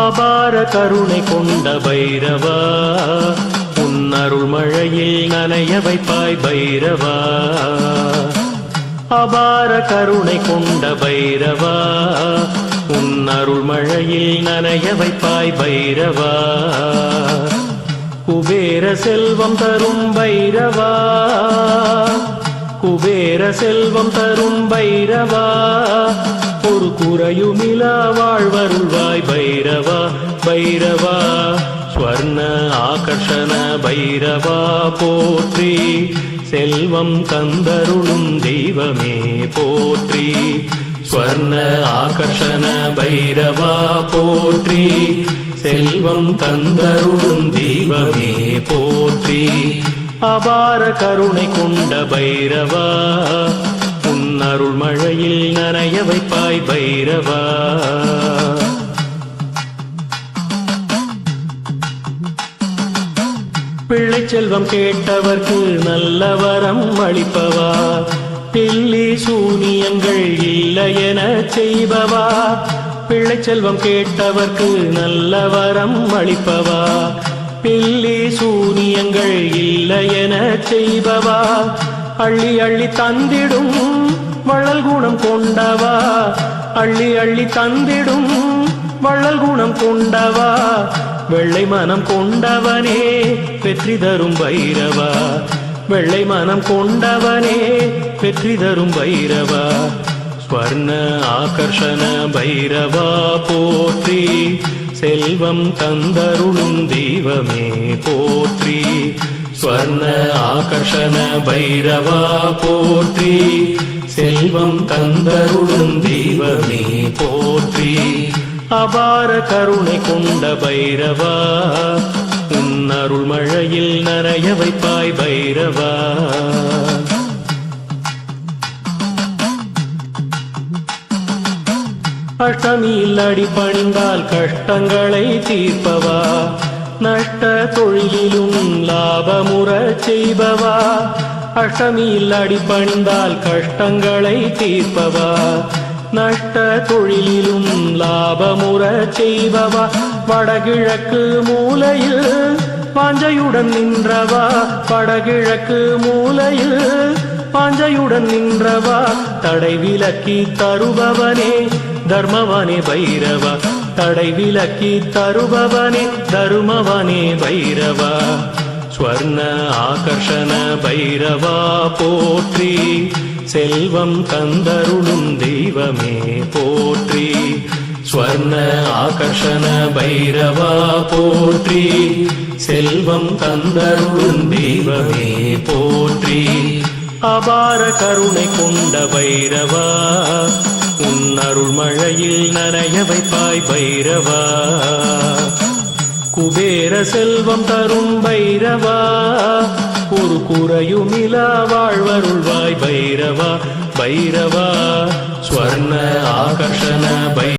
அபார கருணை கொண்ட பைரவா உன்னருள் மழையில் நனைய வைப்பாய் பைரவா. அபார கருணை கொண்ட பைரவா உன்னருள் மழையில் நனைய வைப்பாய் பைரவா. குபேர செல்வம் தரும் பைரவா குபேர செல்வம் தரும் பைரவா. ஒரு குறையுமிலா வாழ்வருள்வாய் பைரவா பைரவா. ஸ்வர்ண ஆகர்ஷண பைரவா போற்றி. செல்வம் கந்தருளும் தெய்வமே போற்றி. ஸ்வர்ண ஆகர்ஷண பைரவா போற்றி. செல்வம் தந்தருளும் தெய்வமே போற்றி. அபார கருணை கொண்ட பைரவா. அருள் மழையில் நனைய வைப்பாய் பைரவா. பிள்ளை செல்வம் கேட்டவர்க்கு நல்ல வரம் அளிப்பவா. தில்லி சூனியங்கள் இல்லை என செய்பவா. பிள்ளை செல்வம் கேட்டவர்க்கு நல்ல வரம் அளிப்பவா. பில்லி சூனியங்கள் இல்லை என செய்பவா. அள்ளி அள்ளி தந்திடும் வள்ளல் குணம் கொண்டவா? அள்ளி அள்ளி தந்திடும் வள்ளல் குணம் கொண்டவா? வெள்ளை மனம் கொண்டவனே வெற்றி தரும் பைரவா. வெள்ளை மனம் கொண்டவனே வெற்றி தரும் பைரவா. வர்ண ஆகர்ஷண பைரவா போற்றி. செல்வம் தந்தருளும் தெய்வமே போற்றி. ஸ்வர்ண ஆகர்ஷண பைரவா போற்றி. செல்வம் தந்தருளும் தெய்வமே போற்றி. அபார கருணை கொண்ட பைரவா உன் அருள் மழையில் நனைய வைப்பாய் பைரவா. அஷ்டமியில் அடி பணிந்தால் கஷ்டங்களை தீர்ப்பவா? நஷ்ட தொழிலிலும் லாபமுற செய்பவா? அஷ்டமியில் அடி பணிந்தால் கஷ்டங்களை தீர்ப்பவா? நஷ்ட தொழிலிலும் லாபமுற செய்பவா? வடகிழக்கு மூலையில் பாஞ்சையுடன் நின்றவா படகிழக்கு மூலையில் பாஞ்சையுடன் நின்றவா தடை விலக்கி தருபவனே தர்மவனே பைரவா தடை விலக்கி தருபவனே தருமவனே பைரவா ஸ்வர்ண ஆகர்ஷண பைரவா போற்றி செல்வம் தந்தருளும் தெய்வமே போற்றி ஸ்வர்ண ஆகர்ஷண பைரவா போற்றி செல்வம் தந்தருளும் தெய்வமே போற்றி. அபார கருணை கொண்ட பைரவா உன் அருள் மழையில் நனைய வைப்பாய் பைரவா. குபேர செல்வம் தரும் பைரவா ஒரு குறையுமிலா வாழ்வருள்வாய் பைரவா. பைரவா ஸ்வர்ண ஆகர்ஷண பை